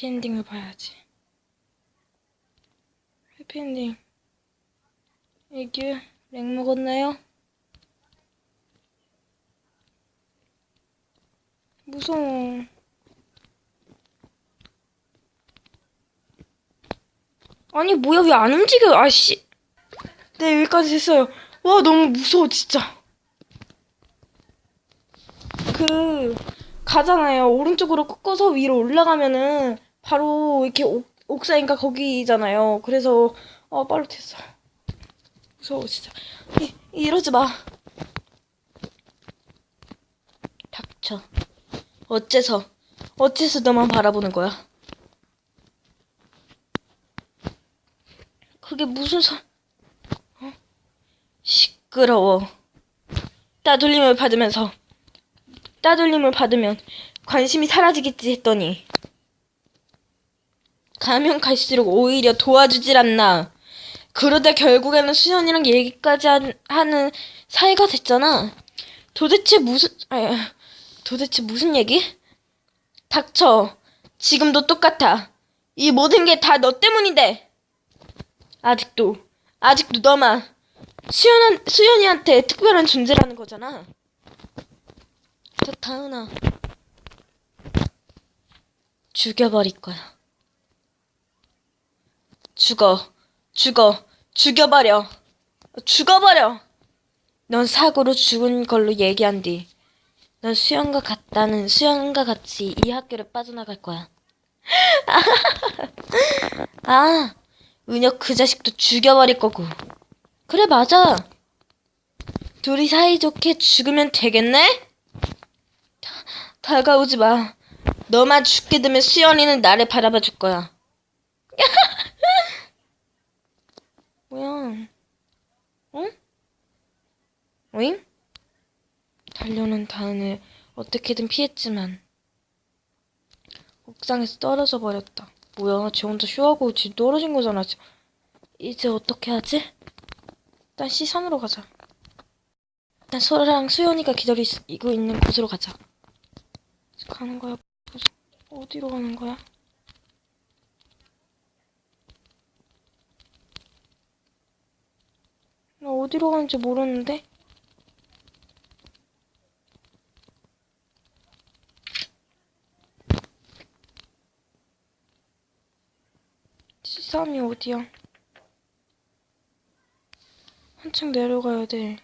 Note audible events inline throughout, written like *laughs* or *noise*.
해피엔딩을 봐야지. 해피엔딩. 애기 렉 먹었나요? 무서워. 아니 뭐야 왜 안 움직여? 아씨. 네 여기까지 했어요. 와 너무 무서워 진짜. 그 가잖아요. 오른쪽으로 꺾어서 위로 올라가면은 바로 이렇게 옥, 옥상인가 거기잖아요. 그래서 어 빨리 됐어. 무서워 진짜. 이, 이러지 마. 닥쳐. 어째서 어째서 너만 바라보는 거야? 그게 무슨 소? 어? 시끄러워. 따돌림을 받으면서 따돌림을 받으면 관심이 사라지겠지 했더니 가면 갈수록 오히려 도와주질 않나. 그러다 결국에는 수연이랑 얘기까지 한- 하는 사이가 됐잖아. 도대체 무슨 아, 도대체 무슨 얘기? 닥쳐. 지금도 똑같아. 이 모든 게 다 너 때문인데. 아직도 아직도 너만 수연 수연이한테 특별한 존재라는 거잖아. 저 다은아 죽여버릴 거야. 죽어, 죽어, 죽여버려, 죽어버려. 넌 사고로 죽은 걸로 얘기한 뒤, 넌 수연과 같다는 수연과 같이 이 학교를 빠져나갈 거야. *laughs* 아, 은혁 그 자식도 죽여버릴 거고. 그래 맞아. 둘이 사이좋게 죽으면 되겠네? 다가오지 마. 너만 죽게 되면 수연이는 나를 바라봐 줄 거야. 응? 오잉? 달려오는 다은을 어떻게든 피했지만 옥상에서 떨어져 버렸다. 뭐야? 쟤 혼자 쇼하고 지금 떨어진 거잖아. 이제 어떻게 하지? 일단 시선으로 가자. 일단 소라랑 수연이가 기다리고 있는 곳으로 가자. 가는 거야? 어디로 가는 거야? 나 어디로 가는지 모르는데? 시삼이 어디야? 한층 내려가야 돼.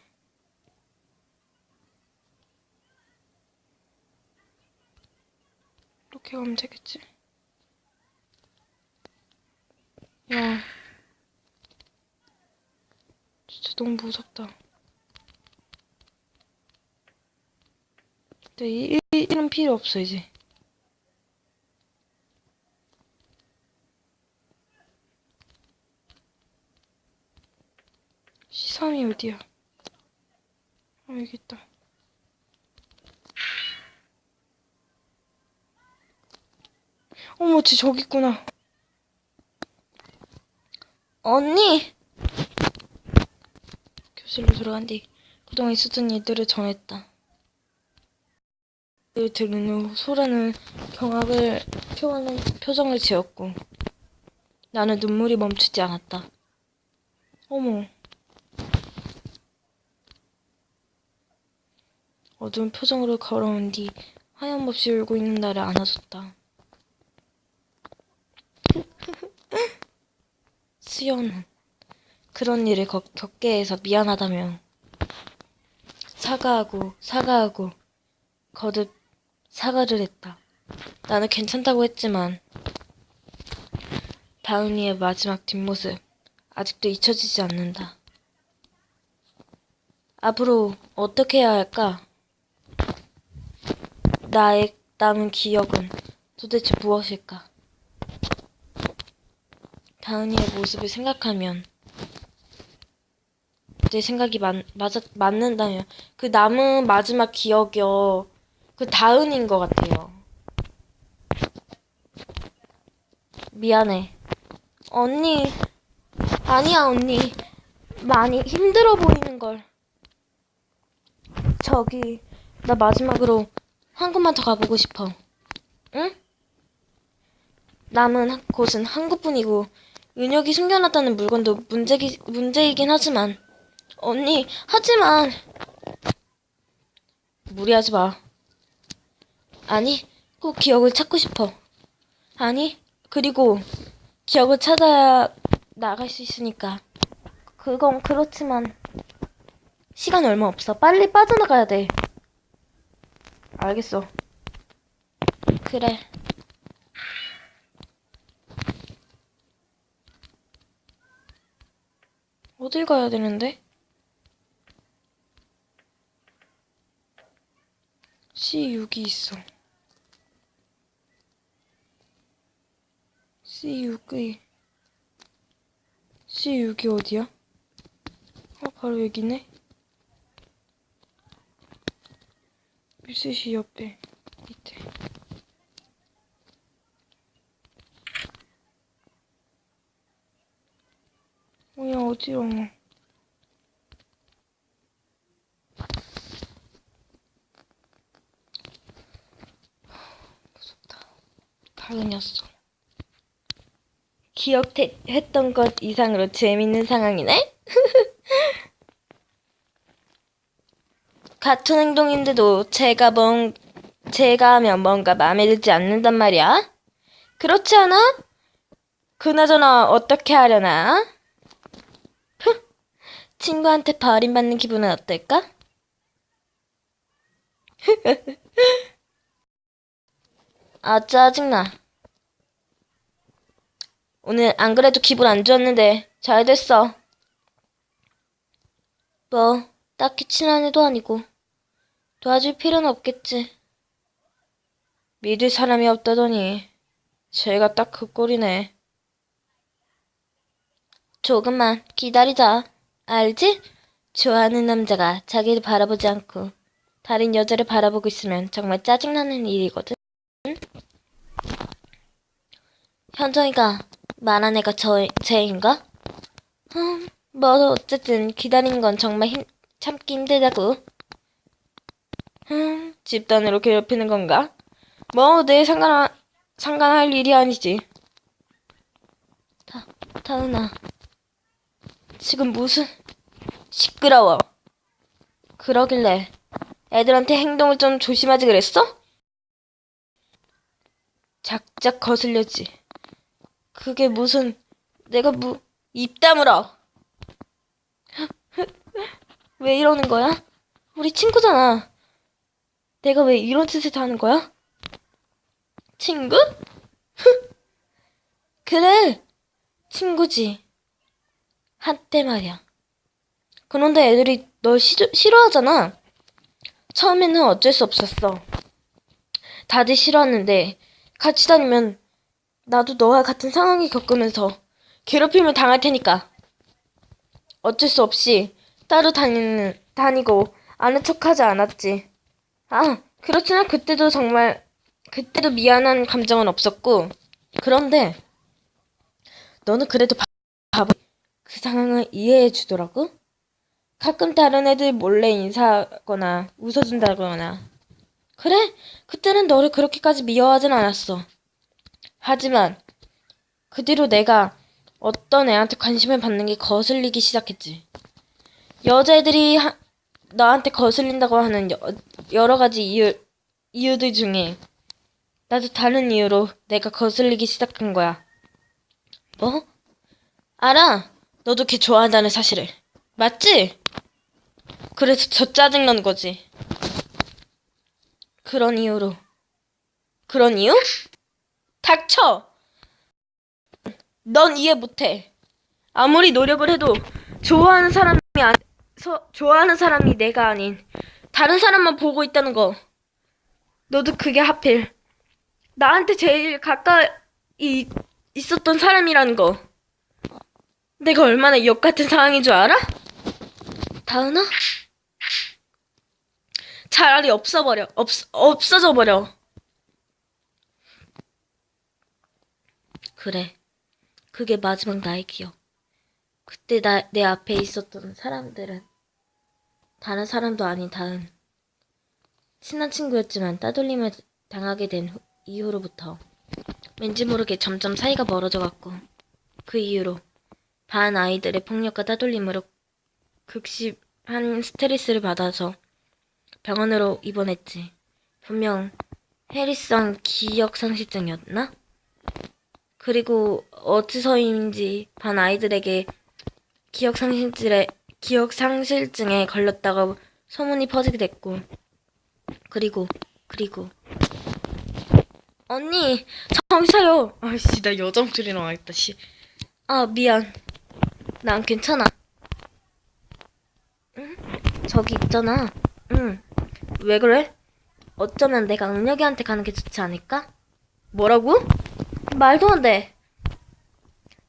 이렇게 가면 되겠지? 야. 진짜 너무 무섭다. 근데 이, 이, 이름 필요 없어, 이제. 시삼이 어디야? 아, 여기 있다. 어머, 쟤 저기 있구나. 언니! 교실로 들어간 뒤 그동안 있었던 일들을 전했다. 을 들은 후 소라는 경악을 표하는 표정을 지었고 나는 눈물이 멈추지 않았다. 어머. 어두운 표정으로 걸어온 뒤 하염없이 울고 있는 나를 안아줬다. *laughs* 수연은 그런 일을 겪- 겪게 해서 미안하다며 사과하고 사과하고 거듭 사과를 했다. 나는 괜찮다고 했지만 다은이의 마지막 뒷모습 아직도 잊혀지지 않는다. 앞으로 어떻게 해야 할까? 나의 남은 기억은 도대체 무엇일까? 다은이의 모습을 생각하면 내 생각이 맞, 맞아, 맞는다면 그 남은 마지막 기억이요. 그 다은인 것 같아요. 미안해. 언니. 아니야 언니. 많이 힘들어 보이는 걸. 저기 나 마지막으로 한 곳만 더 가보고 싶어 응? 남은 곳은 한 곳뿐이고 은혁이 숨겨놨다는 물건도 문제기, 문제이긴 하지만 언니 하지만 무리하지 마. 아니 꼭 기억을 찾고 싶어. 아니 그리고 기억을 찾아야 나갈 수 있으니까. 그건 그렇지만 시간 얼마 없어. 빨리 빠져나가야 돼. 알겠어. 그래. 어딜 가야 되는데? C6이 있어. C6이 C6이 어디야? 어, 바로 여기네. 미스시 옆에 밑에. 뭐야 어디로? 무섭다. 다은이었어. 기억했던 것 이상으로 재밌는 상황이네? 같은 행동인데도 제가 뭔, 제가 하면 뭔가 마음에 들지 않는단 말이야? 그렇지 않아? 그나저나 어떻게 하려나? 프, 친구한테 버림받는 기분은 어떨까? *laughs* 아, 짜증나. 오늘 안 그래도 기분 안 좋았는데 잘 됐어. 뭐, 딱히 친한 애도 아니고 도와줄 필요는 없겠지. 믿을 사람이 없다더니 제가 딱 그 꼴이네. 조금만 기다리자. 알지? 좋아하는 남자가 자기를 바라보지 않고 다른 여자를 바라보고 있으면 정말 짜증나는 일이거든. 현정이가 말한 애가 저, 쟤인가? 음, 뭐 어쨌든 기다리는 건 정말 힘, 참기 힘들다고. 음, 집단으로 괴롭히는 건가? 뭐 내 상관 상관할 일이 아니지. 다, 다은아. 지금 무슨 시끄러워. 그러길래 애들한테 행동을 좀 조심하지 그랬어? 작작 거슬렸지. 그게 무슨 내가 뭐입 다물어. 왜 이러는 거야? 우리 친구잖아. 내가 왜 이런 짓을 다 하는 거야? 친구? 그래, 친구지. 한때 말이야. 그런데 애들이 널 시, 싫어하잖아. 처음에는 어쩔 수 없었어. 다들 싫어하는데 같이 다니면 나도 너와 같은 상황을 겪으면서 괴롭힘을 당할 테니까. 어쩔 수 없이 따로 다니는, 다니고 아는 척하지 않았지. 아, 그렇지만 그때도 정말, 그때도 미안한 감정은 없었고, 그런데, 너는 그래도 바- 바보, 그 상황을 이해해 주더라고? 가끔 다른 애들 몰래 인사하거나 웃어준다거나. 그래, 그때는 너를 그렇게까지 미워하진 않았어. 하지만, 그 뒤로 내가 어떤 애한테 관심을 받는 게 거슬리기 시작했지. 여자애들이 하- 너한테 거슬린다고 하는 여, 여러 가지 이유, 이유들 중에 나도 다른 이유로 내가 거슬리기 시작한 거야. 뭐? 알아. 너도 걔 좋아한다는 사실을. 맞지? 그래서 저 짜증난 거지. 그런 이유로. 그런 이유? 닥쳐! 넌 이해 못해. 아무리 노력을 해도 좋아하는 사람이 안, 서, 좋아하는 사람이 내가 아닌 다른 사람만 보고 있다는 거. 너도 그게 하필 나한테 제일 가까이 있었던 사람이라는 거. 내가 얼마나 역 같은 상황인 줄 알아? 다은아? 차라리 없어버려. 없, 없어져 버려. 그래. 그게 마지막 나의 기억. 그때 나, 내 앞에 있었던 사람들은 다른 사람도 아닌 다은. 친한 친구였지만 따돌림을 당하게 된 후- 이후로부터 왠지 모르게 점점 사이가 멀어져 갔고 그 이후로 반 아이들의 폭력과 따돌림으로 극심한 스트레스를 받아서 병원으로 입원했지. 분명 해리성 기억상실증이었나? 그리고 어디서인지 반 아이들에게 기억상실증에 기억상실증에 걸렸다고 소문이 퍼지게 됐고 그리고 그리고 언니 차려 아씨 나 목소리 나와있다 씨 아 미안 난 괜찮아 응? 저기 있잖아 응 왜 그래? 어쩌면 내가 은혁이한테 가는 게 좋지 않을까? 뭐라고? 말도 안 돼.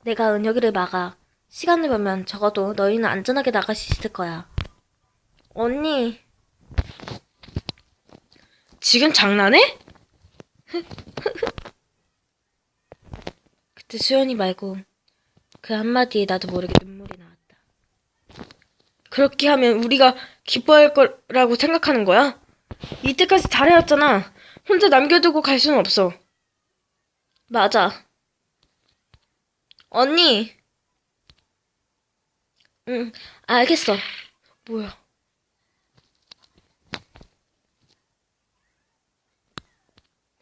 내가 은혁이를 막아. 시간을 벌면 적어도 너희는 안전하게 나갈 수 있을 거야. 언니. 지금 장난해? *laughs* 그때 수연이 말고 그 한마디에 나도 모르게 눈물이 나왔다. 그렇게 하면 우리가 기뻐할 거라고 생각하는 거야? 이때까지 잘해왔잖아. 혼자 남겨두고 갈 수는 없어. 맞아. 언니. 응, 알겠어. 뭐야.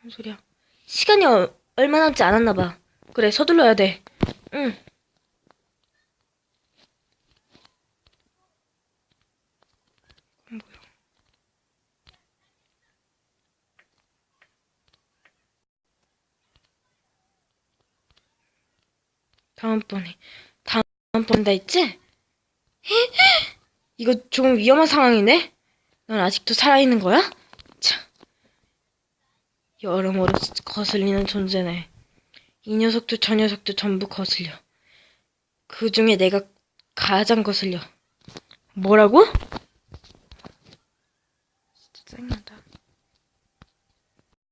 뭔 소리야. 시간이 어- 얼마 남지 않았나 봐. 그래, 서둘러야 돼. 응. 다음번에 다음번 다 있지? *gasps* 이거 조금 위험한 상황이네. 넌 아직도 살아있는 거야? 참. 여러모로 거슬리는 존재네. 이 녀석도 저 녀석도 전부 거슬려. 그 중에 내가 가장 거슬려. 뭐라고?